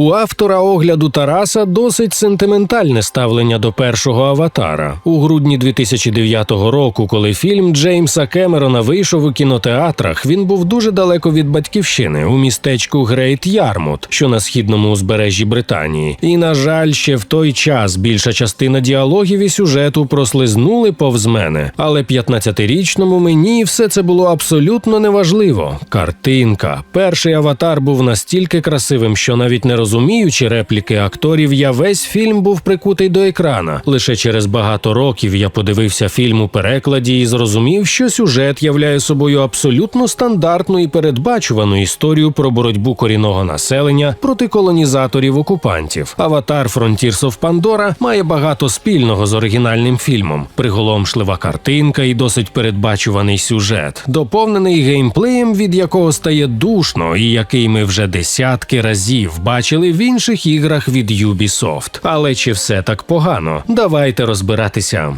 У автора огляду Тараса досить сентиментальне ставлення до першого аватара. У грудні 2009 року, коли фільм Джеймса Кемерона вийшов у кінотеатрах, він був дуже далеко від батьківщини у містечку Грейт Ярмут, що на східному узбережжі Британії. І на жаль, ще в той час більша частина діалогів і сюжету прослизнули повз мене. Але 15-річному мені все це було абсолютно неважливо. Картинка. Перший аватар був настільки красивим, що навіть не розуміючи репліки акторів, я весь фільм був прикутий до екрана. Лише через багато років я подивився фільм у перекладі і зрозумів, що сюжет являє собою абсолютно стандартну і передбачувану історію про боротьбу корінного населення проти колонізаторів окупантів. Аватар Frontiers of Pandora має багато спільного з оригінальним фільмом. Приголомшлива картинка і досить передбачуваний сюжет, доповнений геймплеєм, від якого стає душно, і який ми вже десятки разів бачили в інших іграх від Ubisoft. Але чи все так погано? Давайте розбиратися.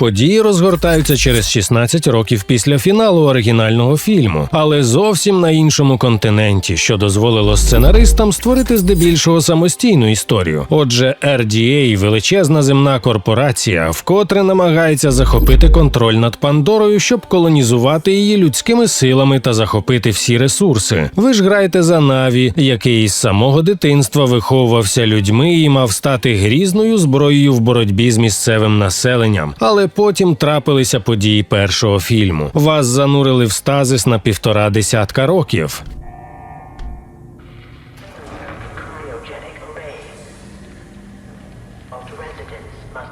Події розгортаються через 16 років після фіналу оригінального фільму, але зовсім на іншому континенті, що дозволило сценаристам створити здебільшого самостійну історію. Отже, RDA – величезна земна корпорація, вкотре намагається захопити контроль над Пандорою, щоб колонізувати її людськими силами та захопити всі ресурси. Ви ж граєте за Наві, який із самого дитинства виховувався людьми і мав стати грізною зброєю в боротьбі з місцевим населенням. Але потім трапилися події першого фільму. Вас занурили в стазис на півтора десятка років.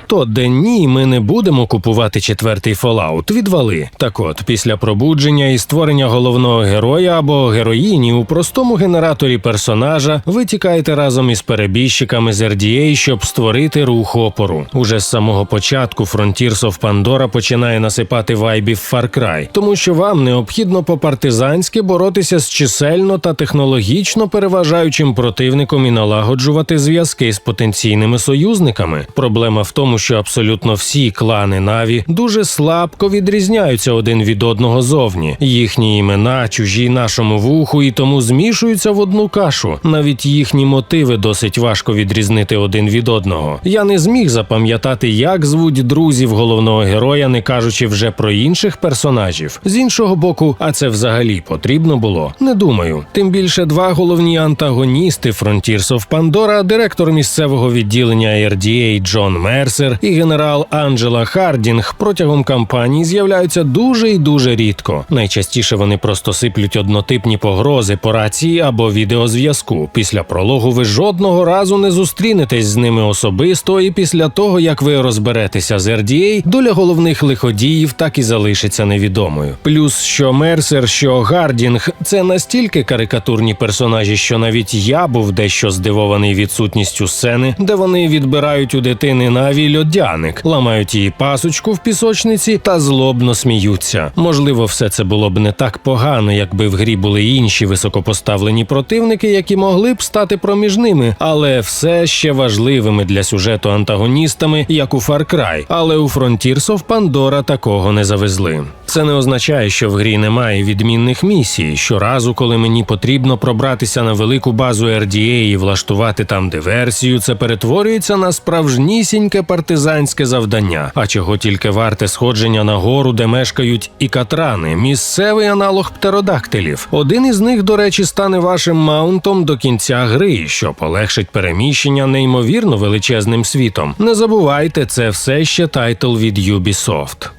То де ні, ми не будемо купувати четвертий Fallout, Відвали. Так от, після пробудження і створення головного героя або героїні у простому генераторі персонажа ви тікаєте разом із перебіжчиками з RDA, щоб створити рух опору. Уже з самого початку Frontiers of Pandora починає насипати вайбів Far Cry, тому що вам необхідно по-партизанськи боротися з чисельно та технологічно переважаючим противником і налагоджувати зв'язки з потенційними союзниками. Проблема в тому, що абсолютно всі клани Наві дуже слабко відрізняються один від одного зовні. Їхні імена чужі нашому вуху і тому змішуються в одну кашу. Навіть їхні мотиви досить важко відрізнити один від одного. Я не зміг запам'ятати, як звуть друзів головного героя, не кажучи вже про інших персонажів. З іншого боку, а це взагалі потрібно було. Не думаю. Тим більше два головні антагоністи Frontiers of Pandora, директор місцевого відділення RDA Джон Мерсер і генерал Анджела Хардінг протягом кампанії з'являються дуже і дуже рідко. Найчастіше вони просто сиплють однотипні погрози по рації або відеозв'язку. Після прологу ви жодного разу не зустрінетесь з ними особисто, і після того як ви розберетеся з RDA, доля головних лиходіїв так і залишиться невідомою. Плюс що Мерсер, що Гардінг це настільки карикатурні персонажі, що навіть я був дещо здивований відсутністю сцени, де вони відбирають у дитини наві льодяник, ламають її пасочку в пісочниці та злобно сміються. Можливо, все це було б не так погано, якби в грі були інші високопоставлені противники, які могли б стати проміжними, але все ще важливими для сюжету антагоністами, як у Far Cry. Але у Frontiers of Pandora такого не завезли. Це не означає, що в грі немає відмінних місій. Щоразу, коли мені потрібно пробратися на велику базу RDA і влаштувати там диверсію, це перетворюється на справжнісіньке партизанське завдання. А чого тільки варте сходження на гору, де мешкають і катрани, місцевий аналог птеродактилів. Один із них, до речі, стане вашим маунтом до кінця гри, що полегшить переміщення неймовірно величезним світом. Не забувайте, це все ще тайтл від Ubisoft.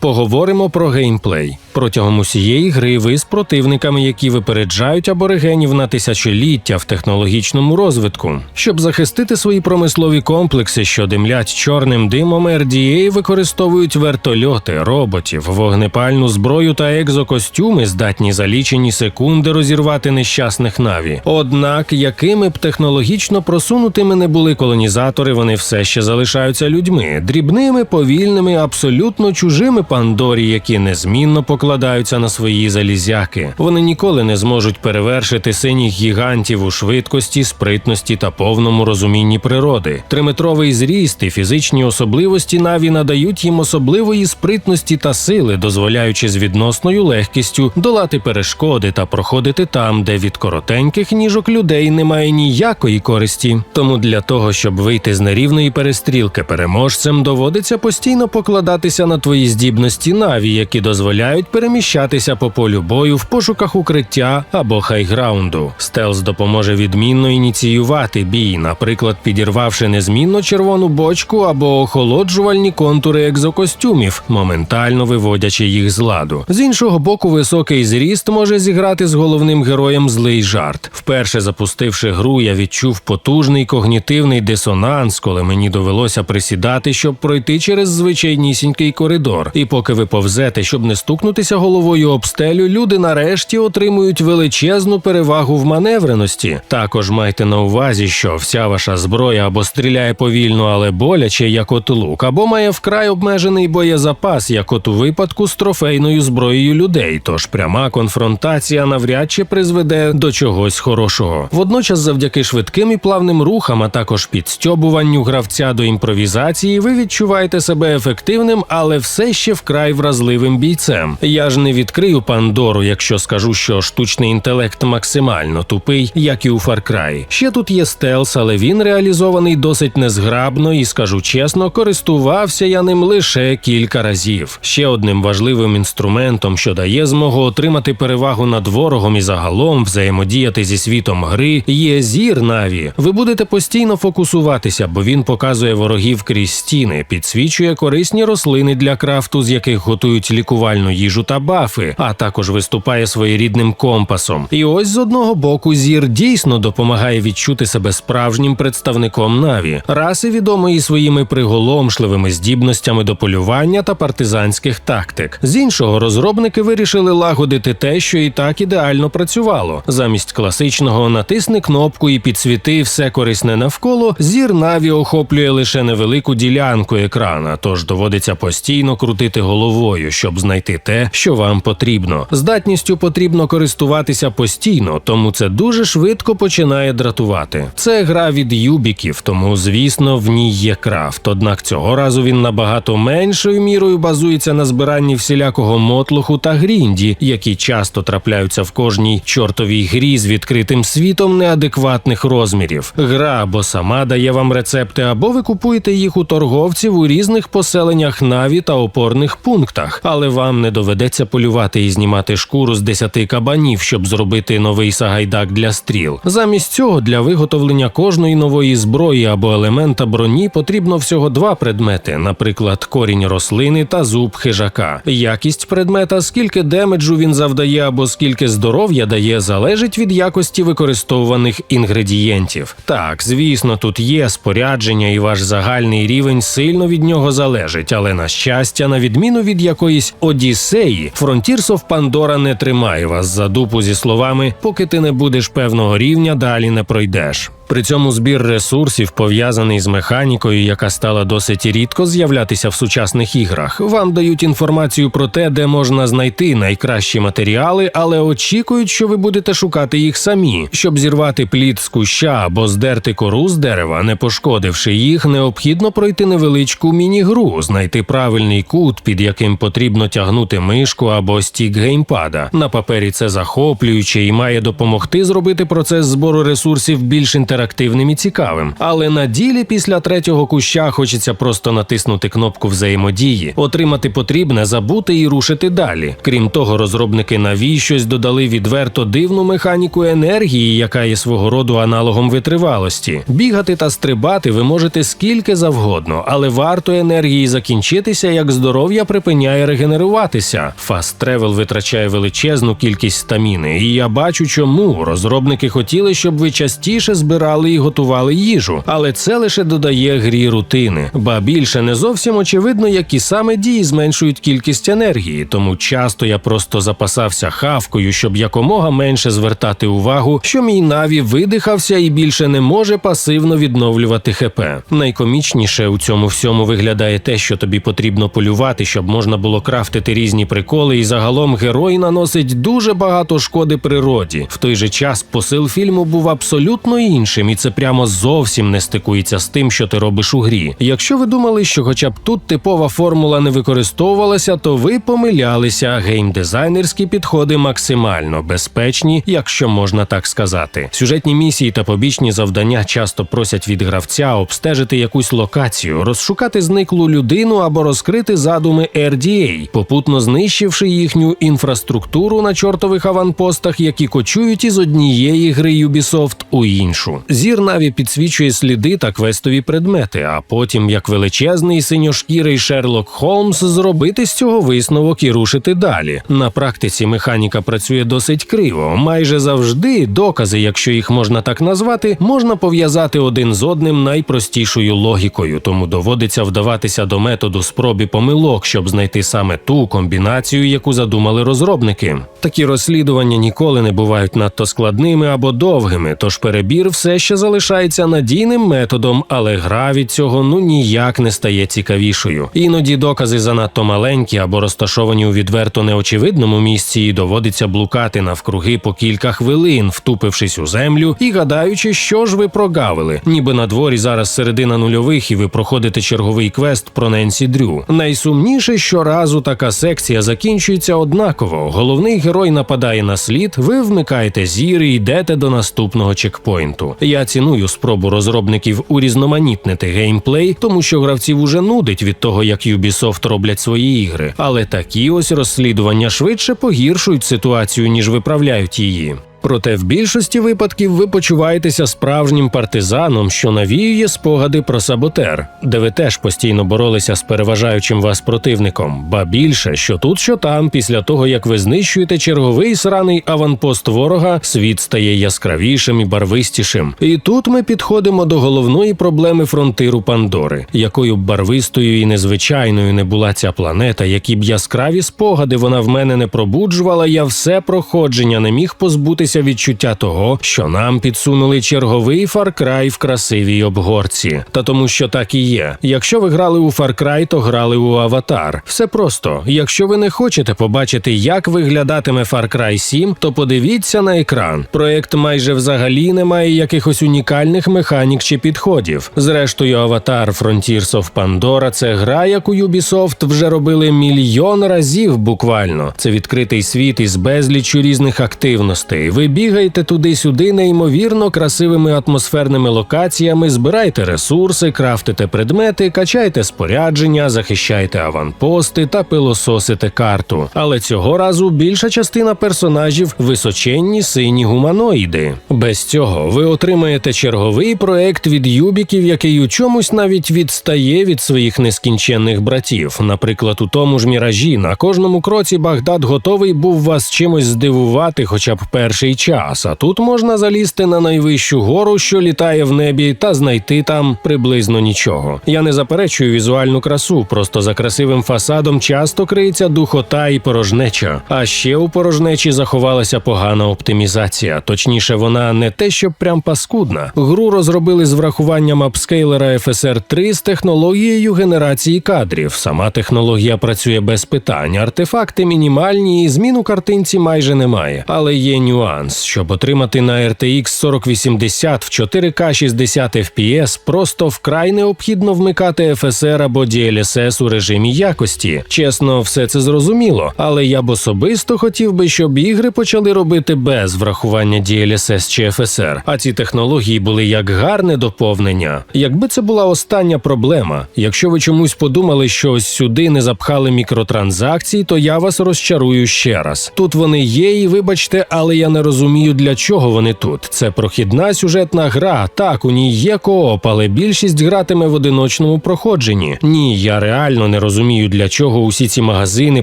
Поговоримо про геймплей. Протягом усієї гри ви з противниками, які випереджають аборигенів на тисячоліття в технологічному розвитку. Щоб захистити свої промислові комплекси, що димлять чорним димом, RDA використовують вертольоти, роботів, вогнепальну зброю та екзокостюми, здатні за лічені секунди розірвати нещасних наві. Однак, якими б технологічно просунутими не були колонізатори, вони все ще залишаються людьми, дрібними, повільними, абсолютно чужими Пандорі, які незмінно покладають покладаються на свої залізяки. Вони ніколи не зможуть перевершити синіх гігантів у швидкості, спритності та повному розумінні природи. Триметровий зріст і фізичні особливості Наві надають їм особливої спритності та сили, дозволяючи з відносною легкістю долати перешкоди та проходити там, де від коротеньких ніжок людей немає ніякої користі. Тому для того, щоб вийти з нерівної перестрілки переможцем, доводиться постійно покладатися на твої здібності Наві, які дозволяють переміщатися по полю бою в пошуках укриття або хайграунду. Стелс допоможе відмінно ініціювати бій, наприклад, підірвавши незмінно червону бочку або охолоджувальні контури екзокостюмів, моментально виводячи їх з ладу. З іншого боку, високий зріст може зіграти з головним героєм злий жарт. Вперше запустивши гру, я відчув потужний когнітивний дисонанс, коли мені довелося присідати, щоб пройти через звичайнісінький коридор. І поки ви повзете, щоб не стукнутися головою об стелю, люди нарешті отримують величезну перевагу в маневреності. Також майте на увазі, що вся ваша зброя або стріляє повільно, але боляче, як от лук, або має вкрай обмежений боєзапас, як от у випадку з трофейною зброєю людей. Тож пряма конфронтація навряд чи призведе до чогось хорошого. Водночас, завдяки швидким і плавним рухам, а також підстьобуванню гравця до імпровізації, ви відчуваєте себе ефективним, але все ще вкрай вразливим бійцем. Я ж не відкрию Пандору, якщо скажу, що штучний інтелект максимально тупий, як і у Far Cry. Ще тут є стелс, але він реалізований досить незграбно і скажу чесно, користувався я ним лише кілька разів. Ще одним важливим інструментом, що дає змогу отримати перевагу над ворогом і загалом взаємодіяти зі світом гри, є зір Наві. Ви будете постійно фокусуватися, бо він показує ворогів крізь стіни, підсвічує корисні рослини для крафту, з яких готують лікувальну їжу та бафи, а також виступає своєрідним компасом. І ось з одного боку зір дійсно допомагає відчути себе справжнім представником Наві, раси відомої своїми приголомшливими здібностями до полювання та партизанських тактик. З іншого розробники вирішили лагодити те, що і так ідеально працювало. Замість класичного натисни кнопку і підсвіти все корисне навколо. Зір Наві охоплює лише невелику ділянку екрана, тож доводиться постійно крутити головою, щоб знайти те, що вам потрібно. Здатністю потрібно користуватися постійно, тому це дуже швидко починає дратувати. Це гра від юбіків, тому звісно в ній є крафт. Однак цього разу він набагато меншою мірою базується на збиранні всілякого мотлуху та грінді, які часто трапляються в кожній чортовій грі з відкритим світом неадекватних розмірів. Гра або сама дає вам рецепти, або ви купуєте їх у торговців у різних поселеннях наві та опорних пунктах, але вам не доведеться полювати і знімати шкуру з десяти кабанів, щоб зробити новий сагайдак для стріл. Замість цього для виготовлення кожної нової зброї або елемента броні потрібно всього два предмети, наприклад, корінь рослини та зуб хижака. Якість предмета, скільки демеджу він завдає або скільки здоров'я дає, залежить від якості використовуваних інгредієнтів. Так, звісно, тут є спорядження, і ваш загальний рівень сильно від нього залежить, але на щастя, на відміну від якоїсь Одіссеї, Frontiers of Pandora не тримає вас за дупу зі словами, поки ти не будеш певного рівня, далі не пройдеш. При цьому збір ресурсів пов'язаний з механікою, яка стала досить рідко з'являтися в сучасних іграх. Вам дають інформацію про те, де можна знайти найкращі матеріали, але очікують, що ви будете шукати їх самі. Щоб зірвати плід з куща або здерти кору з дерева, не пошкодивши їх, необхідно пройти невеличку міні-гру, знайти правильний кут, під яким потрібно тягнути мишку або стік геймпада. На папері це захоплююче і має допомогти зробити процес збору ресурсів більш інтерактивним і цікавим. Але на ділі після третього куща хочеться просто натиснути кнопку взаємодії, отримати потрібне, забути і рушити далі. Крім того, розробники наві щось додали відверто дивну механіку енергії, яка є свого роду аналогом витривалості. Бігати та стрибати ви можете скільки завгодно, але варто енергії закінчитися, як здоров'я припиняє регенеруватися. Фаст тревел витрачає величезну кількість стаміни, і я бачу, чому розробники хотіли, щоб ви частіше збирали прибирали і готували їжу, але це лише додає грі рутини. Ба більше не зовсім очевидно, які саме дії зменшують кількість енергії, тому часто я просто запасався хавкою, щоб якомога менше звертати увагу, що мій наві видихався і більше не може пасивно відновлювати ХП. Найкомічніше у цьому всьому виглядає те, що тобі потрібно полювати, щоб можна було крафтити різні приколи, і загалом герой наносить дуже багато шкоди природі. В той же час посил фільму був абсолютно іншим, і це прямо зовсім не стикується з тим, що ти робиш у грі. Якщо ви думали, що хоча б тут типова формула не використовувалася, то ви помилялися. Геймдизайнерські підходи максимально безпечні, якщо можна так сказати. Сюжетні місії та побічні завдання часто просять від гравця обстежити якусь локацію, розшукати зниклу людину або розкрити задуми RDA, попутно знищивши їхню інфраструктуру на чортових аванпостах, які кочують із однієї гри Ubisoft у іншу. Зір наві підсвічує сліди та квестові предмети, а потім, як величезний синьошкірий Шерлок Холмс, зробити з цього висновок і рушити далі. На практиці механіка працює досить криво. Майже завжди докази, якщо їх можна так назвати, можна пов'язати один з одним найпростішою логікою, тому доводиться вдаватися до методу спроби помилок, щоб знайти саме ту комбінацію, яку задумали розробники. Такі розслідування ніколи не бувають надто складними або довгими, тож перебір все ще залишається надійним методом, але гра від цього ну ніяк не стає цікавішою. Іноді докази занадто маленькі або розташовані у відверто неочевидному місці, і доводиться блукати навкруги по кілька хвилин, втупившись у землю і гадаючи, що ж ви прогавили, ніби на дворі зараз середина нульових, і ви проходите черговий квест про Ненсі Дрю. Найсумніше, щоразу така секція закінчується однаково. Головний герой нападає на слід, ви вмикаєте зір і йдете до наступного чекпоінту. Я ціную спробу розробників урізноманітнити геймплей, тому що гравців уже нудить від того, як Ubisoft роблять свої ігри. Але такі ось розслідування швидше погіршують ситуацію, ніж виправляють її. Проте в більшості випадків ви почуваєтеся справжнім партизаном, що навіює спогади про саботер, де ви теж постійно боролися з переважаючим вас противником, ба більше, що тут, що там, після того як ви знищуєте черговий сраний аванпост ворога, світ стає яскравішим і барвистішим. І тут ми підходимо до головної проблеми фронтиру Пандори, якою б барвистою і незвичайною не була ця планета, які б яскраві спогади вона в мене не пробуджувала, я все проходження не міг позбутися відчуття того, що нам підсунули черговий Far Cry в красивій обгорці. Та тому, що так і є. Якщо ви грали у Far Cry, то грали у Аватар. Все просто. Якщо ви не хочете побачити, як виглядатиме Far Cry 7, то подивіться на екран. Проект майже взагалі не має якихось унікальних механік чи підходів. Зрештою, Аватар Frontiers of Pandora – це гра, яку Ubisoft вже робили мільйон разів буквально. Це відкритий світ із безліччю різних активностей. Ви бігаєте туди-сюди неймовірно красивими атмосферними локаціями, збираєте ресурси, крафтите предмети, качаєте спорядження, захищаєте аванпости та пилососите карту. Але цього разу більша частина персонажів височенні сині гуманоїди. Без цього ви отримаєте черговий проект від юбіків, який у чомусь навіть відстає від своїх нескінченних братів. Наприклад, у тому ж міражі на кожному кроці Багдад готовий був вас чимось здивувати, хоча б перший час. А тут можна залізти на найвищу гору, що літає в небі, та знайти там приблизно нічого. Я не заперечую візуальну красу, просто за красивим фасадом часто криється духота і порожнеча. А ще у порожнечі заховалася погана оптимізація. Точніше, вона не те, щоб прям паскудна. Гру розробили з врахуванням апскейлера FSR 3 з технологією генерації кадрів. Сама технологія працює без питань. Артефакти мінімальні, і змін у картинці майже немає. Але є нюанс, щоб отримати на RTX 4080 в 4К 60 FPS, просто вкрай необхідно вмикати FSR або DLSS у режимі якості. Чесно, все це зрозуміло, але я б особисто хотів би, щоб ігри почали робити без врахування DLSS чи FSR, а ці технології були як гарне доповнення. Якби це була остання проблема, якщо ви чомусь подумали, що ось сюди не запхали мікротранзакції, то я вас розчарую ще раз. Тут вони є, і вибачте, але я не розумію, для чого вони тут. Це прохідна сюжетна гра. Так, у ній є кооп, але більшість гратиме в одиночному проходженні. Ні, я реально не розумію, для чого усі ці магазини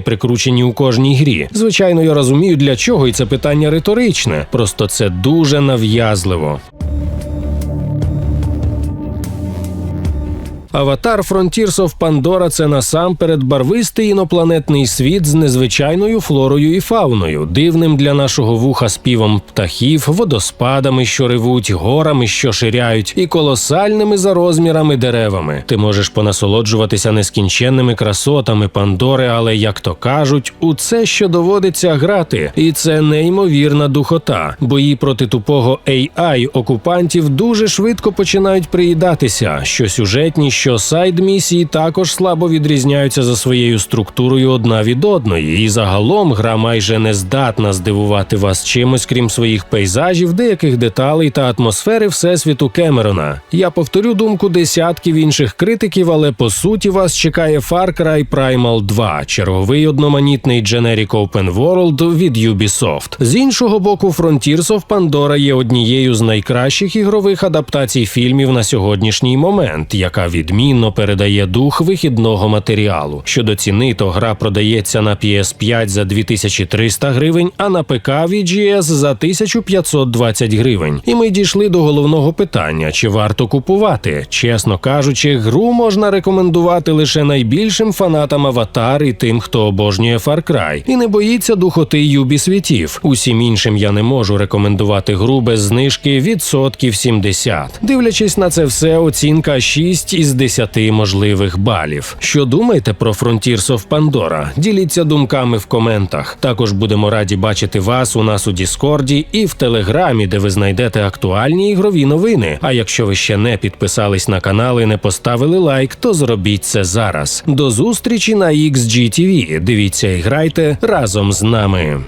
прикручені у кожній грі. Звичайно, я розумію, для чого, і це питання риторичне. Просто це дуже нав'язливо. Аватар Frontiers of Pandora – це насамперед барвистий інопланетний світ з незвичайною флорою і фауною, дивним для нашого вуха співом птахів, водоспадами, що ревуть, горами, що ширяють, і колосальними за розмірами деревами. Ти можеш понасолоджуватися нескінченними красотами Пандори, але як то кажуть, у це що доводиться грати, і це неймовірна духота. Бої проти тупого AI окупантів дуже швидко починають приїдатися. Що сюжетні, що сайд місії також слабо відрізняються за своєю структурою одна від одної, і загалом гра майже не здатна здивувати вас чимось, крім своїх пейзажів, деяких деталей та атмосфери всесвіту Кемерона. Я повторю думку десятків інших критиків, але по суті вас чекає Far Cry Primal 2, черговий одноманітний Generic Open World від Ubisoft. З іншого боку, Frontiers of Pandora є однією з найкращих ігрових адаптацій фільмів на сьогоднішній момент, яка відмінно передає дух вихідного матеріалу. Щодо ціни, то гра продається на PS5 за 2300 гривень, а на ПК VGS за 1520 гривень. І ми дійшли до головного питання: чи варто купувати? Чесно кажучи, гру можна рекомендувати лише найбільшим фанатам Аватар і тим, хто обожнює Far Cry, і не боїться духоти Юбі світів. Усім іншим я не можу рекомендувати гру без знижки відсотків 70. Дивлячись на це все, оцінка 6 із 10 можливих балів. Що думаєте про Frontiers of Pandora? Діліться думками в коментах. Також будемо раді бачити вас у нас у Діскорді і в Телеграмі, де ви знайдете актуальні ігрові новини. А якщо ви ще не підписались на канал і не поставили лайк, то зробіть це зараз. До зустрічі на XGTV. Дивіться і грайте разом з нами.